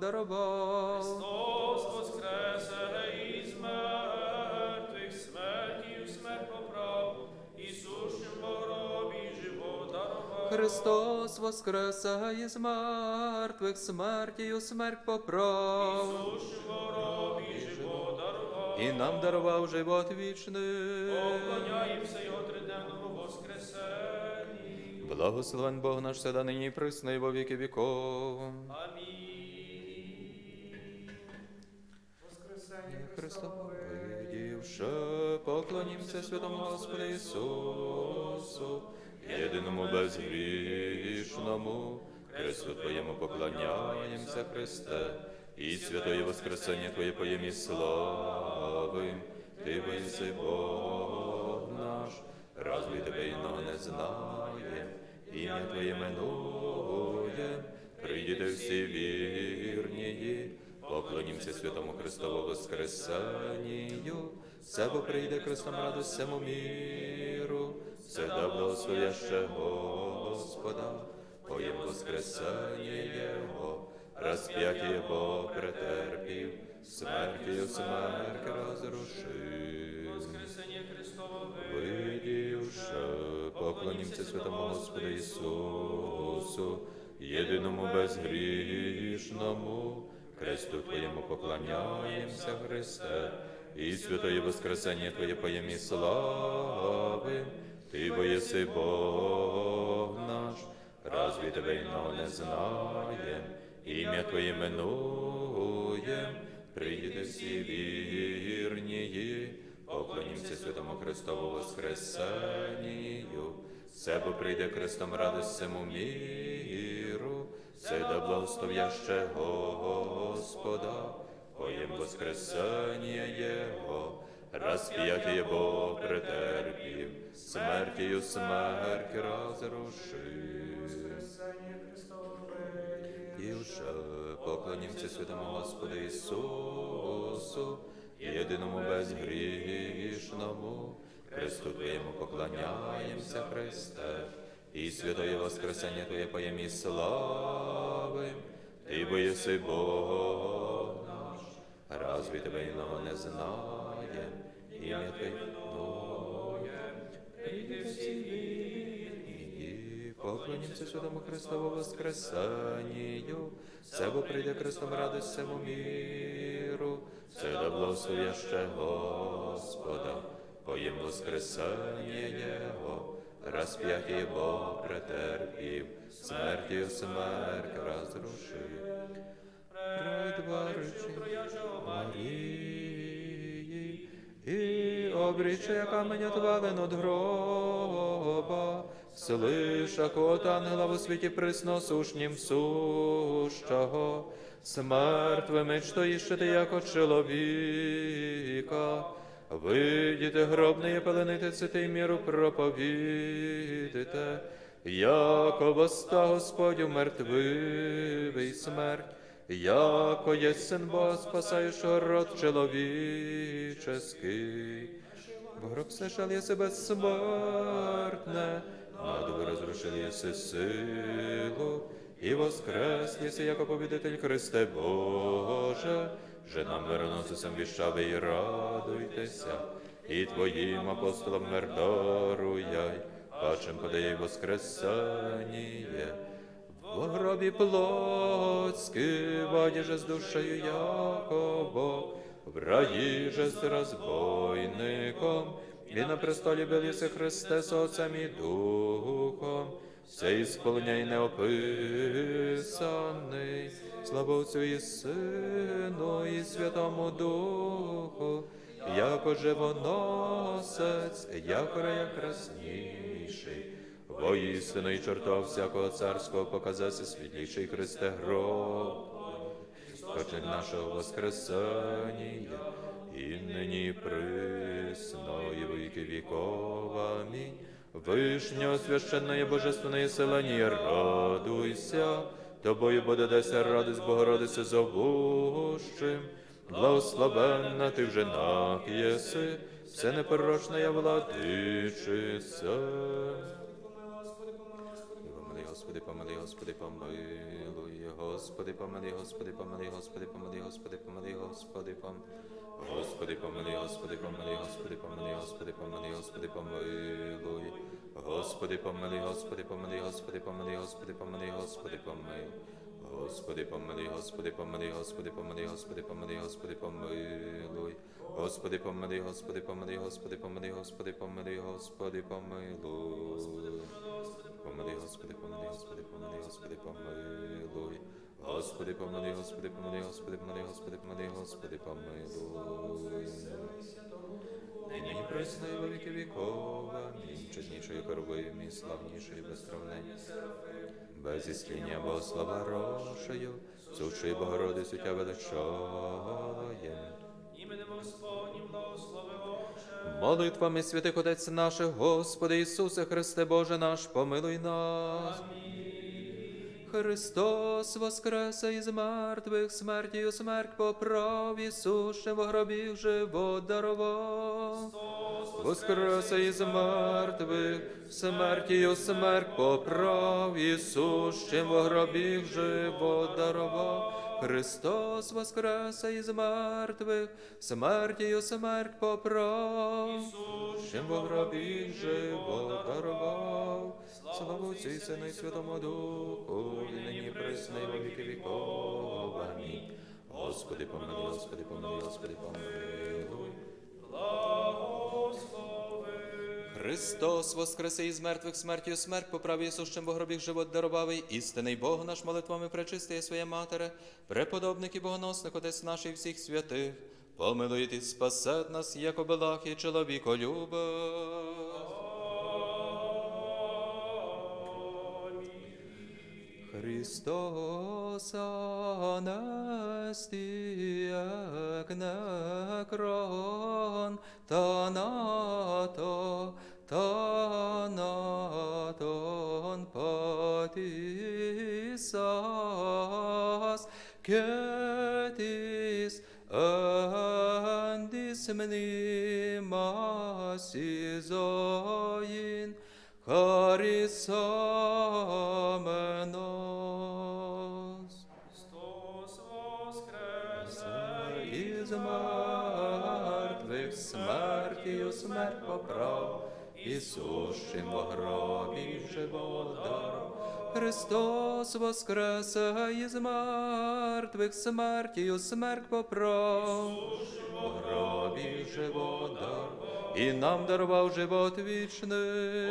дарував. Христос воскресе із мертвих, смертію смерть поправ, і сущим в гробі живот дарував. Христос воскресе із мертвих, смертію смерть поправ. Сущим в гробі живот дарував. І нам дарував живот вічний. Поклоняємося його триденному воскресенні. Благословен Бог наш седа нині і присно, і во віки віков. Амінь. Христова, видівши, поклонімся святому Господу Ісусу, єдиному безгрішному, Христу Твоєму поклоняємося, Христе, і святої Воскресення Твоє поємі славим, Ти воїси Бог наш, разві Тебе іного не знаєм, ім'я Твоє минує, прийдіте всі вірні, Поклонімся святому Христову Воскресенню, Себо прийде Христом радость всему миру, Всегда благословяще Господа, поєм Воскресення Його, розп'яття Його претерпів, смертю смерть розрушив. Воскресення Видівши, поклонімся святому Господу Ісусу, єдиному безгрішному, Христу Твоєму поклоняємося, Христе, і святої Воскресення Твоє поємі слави, Ти бо єси Бог наш, разві Тебе іного не знаєм, ім'я Твоє минуєм, прийде всі вірні, поклонімся святому Христову Воскресенію, Себо прийде Христом радость всему миру, Седа благословяще Господа, поєм Воскресення Його, розп'яття Його претерпів, смертію смерть розрушив. І вже поклонімся святому Господу Ісусу, єдиному безгрішному, Христу Твоєму поклоняємося, Христе, і святої Воскресення Твоє поємі слави, Ти бо єси Бог наш, разві Тебе іного не знаєм, ім'я Твоє Твоє, прийди всі вірні, поклонімся святому Христову Воскресенію, Себо прийде Христом радость всему миру, Седа благословяще Господа, поєм Воскресення Його, розп'яття Його претерпів, смертю смерть розрушив. Предваричі Марії, і обріче камень отвален от гроба, слишах от ангела в світі присносушнім сущого, смертвими, що іщете, яко чоловіка, Вийдіте гробне пелените цитий міру проповідите, яко воста Господь у мертвивий смерть, яко есть син Бога, спасаючого род человеческий. В гроб сошел еси безсмертне, надвы разрушил еси силу, и воскрес еси, яко победитель Христе Боже, же нам мироносицям віщави і радуйтеся, і Твоїм апостолам мир даруяй, пачем подає воскресеніє. В гробі плотськи, ваді же з душею Якова, в раї же з розбойником, і на престолі бил єси Христе з Отцем і Духом, все ісполняй неописаний, слава Отцю і Сину, і Святому Духу, яко живоносець, яко рая красніший, воістину і чорта всякого царського показався світліший Христе гроб, Хоче нашого Воскресення, і нині присно, і віки віков. Амінь. Вишнього священної божественної селені, радуйся, тобою буде дася радость Богородице зовущим, благословенна ти в женах єси, все непорочна я владичиця. Помилуй, Господи, помилуй, Господи, помилуй, Господи, помилуй, Господи, помилуй, Господи, помилуй, Господи, помилуй, Господи, помилуй. Господи, помилуй, Господи, помилуй, Господи, помилуй, Господи, помилуй, Господи, помилуй. Господи, помилуй, Господи, помилуй, Господи, помилуй, Господи, помилуй, Господи, помилуй. Господи, помилуй, Господи, помилуй, Господи, помилуй, Господи, помилуй, Господи, помилуй. Господи, помилуй, Господи, помилуй, Господи, помилуй, Господи, помилуй, Господи, помилуй. Помилуй, Господи, помилуй, Господи, помилуй, Господи, помилуй. Господи, помилуй, Господи, помилуй, Господи, помилуй, Господи, помилуй, Господи, помилуй. Нині і во віки віков, амінь. Чеснішої корови, мій славнішої безстравнення. Без ісління Богослава рошею, сучої Богородицю тя величаєм. Іменем Господнім благослови Отче. Молитвами святих Отець наших, Господи Ісусе Христе Боже наш, помилуй нас. Христос воскресе із мертвих, смертію смерть поправ, Ісуше в гробі живо дарував. Воскресе із мертвих, смертію смерть поправ, Ісус, чим в гробі живот дарував. Христос воскресе із мертвих, смертію смерть поправ, чим в гробі живот дарував. Слава Отцю і Сину і Святому Духу, і нині присно і во віки віков. Амінь. Господи, помилуй, Господи, помилуй, Господи, помилуй. Христос воскресе із мертвих смертю смерть поправ Ісущим Богробіг живот дарувавий, істинний Бог наш молитвами пречистиє своє матере, преподобник і богоносник Отець наш і всіх святих, помилуй і спасет нас, як обелах і чоловіко Христос як некрон, та нато, та Христос воскресе. Смерть поправ, Ісущим во гробі живот. Христос воскресе із мертвих смертію смерть поправ, во гробі живот і нам дарував живот вічний.